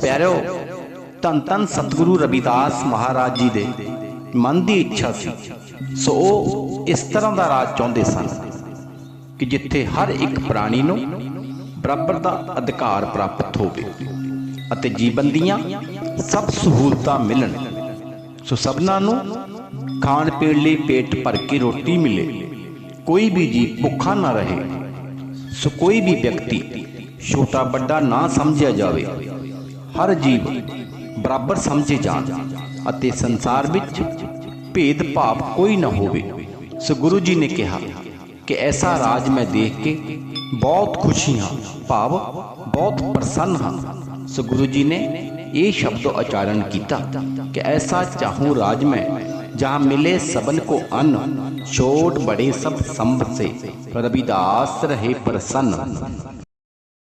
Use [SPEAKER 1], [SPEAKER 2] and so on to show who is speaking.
[SPEAKER 1] ਪਿਆਰਿਓ, ਧੰਨ ਧੰਨ ਸਤਿਗੁਰੂ ਰਵਿਦਾਸ ਮਹਾਰਾਜ ਜੀ ਦੇ ਮਨ ਦੀ ਇੱਛਾ ਸੀ। ਸੋ ਉਹ ਇਸ ਤਰ੍ਹਾਂ ਦਾ ਰਾਜ ਚਾਹੁੰਦੇ ਸਨ ਕਿ ਜਿੱਥੇ ਹਰ ਇੱਕ ਪ੍ਰਾਣੀ ਨੂੰ ਬਰਾਬਰ ਦਾ ਅਧਿਕਾਰ ਪ੍ਰਾਪਤ ਹੋਵੇ ਅਤੇ ਜੀਵਨ ਦੀਆਂ ਸਭ ਸਹੂਲਤਾਂ ਮਿਲਣ। ਸੋ ਸਭਨਾਂ ਨੂੰ ਖਾਣ ਪੀਣ ਲਈ ਪੇਟ ਭਰ ਕੇ ਰੋਟੀ ਮਿਲੇ। ਕੋਈ ਵੀ ਜੀਵ ਭੁੱਖਾ ਨਾ ਰਹੇ। ਸੋ ਕੋਈ ਵੀ ਵਿਅਕਤੀ ਛੋਟਾ ਵੱਡਾ ਨਾ ਸਮਝਿਆ ਜਾਵੇ, ਹਰ ਜੀਵ ਬਰਾਬਰ ਸਮਝੇ ਜਾਣ ਅਤੇ ਸੰਸਾਰ ਵਿੱਚ ਭੇਦ ਭਾਵ ਕੋਈ ਨਾ ਹੋਵੇ। ਸੋ ਗੁਰੂ ਜੀ ਨੇ ਕਿਹਾ ਕਿ ਐਸਾ ਰਾਜ ਮੈਂ ਦੇਖ ਕੇ ਬਹੁਤ ਖੁਸ਼ੀ ਹਾਂ, ਭਾਵ ਬਹੁਤ ਪ੍ਰਸੰਨ ਹਾਂ। ਸੋ ਗੁਰੂ ਜੀ ਨੇ ਇਹ ਸ਼ਬਦ ਉਚਾਰਨ ਕੀਤਾ ਕਿ ਐਸਾ ਚਾਹੂੰ ਰਾਜ ਮੈਂ जहाँ मिले सबन को अन्न छोट बड़े सब संभ से रविदास रहे प्रसन्न